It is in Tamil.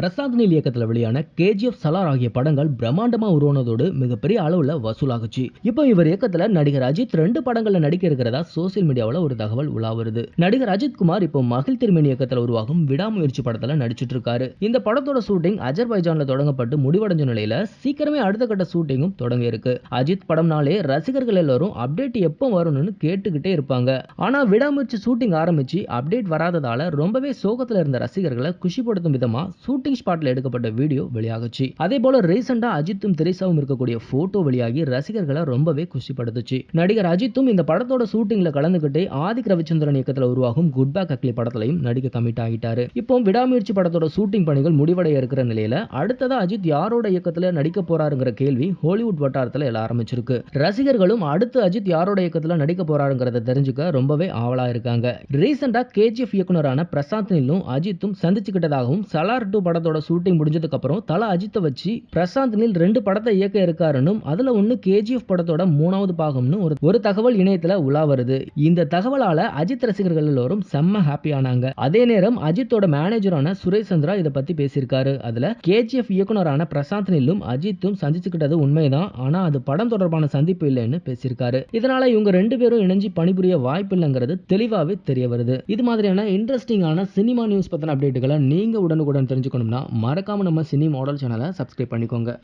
பிரசாந்த் நீல் இயக்கத்தில் வெளியான கேஜிஎஃப் சலார் ஆகிய படங்கள் பிரம்மாண்டமா உருவானதோடு மிகப்பெரிய அளவுல வசூலாகுச்சு. இப்போ இவர் இயக்கத்துல நடிகர் அஜித் ரெண்டு படங்கள்ல நடிக்க இருக்கிறதா சோசியல் மீடியாவில் ஒரு தகவல் உலா வருது. நடிகர் அஜித் குமார் இப்போ மகிழ் திருமணி இயக்கத்தில் உருவாகும் விடாமுயற்சி படத்துல நடிச்சிட்டு இருக்காரு இந்த படத்தோட ஷூட்டிங் அஜர்பைஜான்ல தொடங்கப்பட்டு முடிவடைஞ்ச நிலையில சீக்கிரமே அடுத்த கட்ட ஷூட்டிங்கும் தொடங்க இருக்கு. அஜித் படம்னாலே ரசிகர்கள் எல்லாரும் அப்டேட் எப்போ வரும்னு கேட்டுக்கிட்டே இருப்பாங்க. ஆனா விடாமுயற்சி ஷூட்டிங் ஆரம்பிச்சு அப்டேட் வராததால ரொம்பவே சோகத்துல இருந்த ரசிகர்களை குஷிப்படுத்தும் விதமா ஷூட்டிங் ஷூட்டிங் ஸ்பாட்ல எடுக்கப்பட்ட வீடியோ வெளியாகுச்சு. அதே போல ரீசெண்டா அஜித்தும் திரிசாவும் இருக்கக்கூடிய போட்டோ வெளியாகி ரசிகர்களை ரொம்பவே குஷிப்படுத்துச்சு. நடிகர் அஜித்தும் இந்த படத்தோட ஷூட்டிங்ல கலந்துகிட்டு ஆதிக் ரவிச்சந்திரன் இயக்கத்தில் உருவாகும் குட் பேக் அக்லி படத்திலையும் நடிக்க கமிட் ஆகிட்டாரு. இப்போ விடாமுயற்சி படத்தோட ஷூட்டிங் பணிகள் முடிவடைய இருக்கிற நிலையில அடுத்ததா அஜித் யாரோட இயக்கத்துல நடிக்க போறாருங்கிற கேள்வி ஹாலிவுட் வட்டாரத்தில் எல்லாம் ஆரம்பிச்சிருக்கு. ரசிகர்களும் அடுத்து அஜித் யாரோட இயக்கத்துல நடிக்க போறாருங்கிறத தெரிஞ்சுக்க ரொம்பவே ஆவலா இருக்காங்க. ரீசெண்டா கேஜிஎஃப் இயக்குனரான பிரசாந்த் நிலும் அஜித்தும் சந்திச்சுக்கிட்டதாகவும் சலார் டூ படத்தோட ஷூட்டிங் முடிஞ்சதுக்கு அப்புறம் தல அஜித்தை வச்சு பிரசாந்த் ரெண்டு படத்தை இயக்க இருக்காருன்னு அதுல ஒன்னு கேஜிஎஃப் படத்தோட மூணாவது பாகம்னு ஒரு ஒரு தகவல் இணையத்துல உலா வருது. இந்த தகவலால அஜித் ரசிகர்கள் எல்லோரும் செம்ம ஹாப்பி ஆனாங்க. அதே நேரம் அஜித்தோட மேனேஜரான சுரேஷ் சந்திரா இதை பத்தி பேசியிருக்காரு. அதுல கேஜிஎஃப் இயக்குனரான பிரசாந்த் நில்லும் அஜித்தும் சந்திச்சுக்கிட்டது உண்மைதான். ஆனா அது படம் தொடர்பான சந்திப்பு இல்லைன்னு பேசியிருக்காரு. இதனால இவங்க ரெண்டு பேரும் இணைஞ்சு பணிபுரிய வாய்ப்பு இல்லைங்கிறது தெளிவாவே தெரிய வருது. இது மாதிரியான இன்ட்ரெஸ்டிங்கான சினிமா நியூஸ் பத்தின அப்டேட்டுகளை நீங்க உடனுக்குடன் தெரிஞ்சுக்கணும். தெரிஞ்சுக்கணும்னா மறக்காமல் நம்ம சினி மாடல் சேனலை சப்ஸ்கிரைப் பண்ணிக்கோங்க.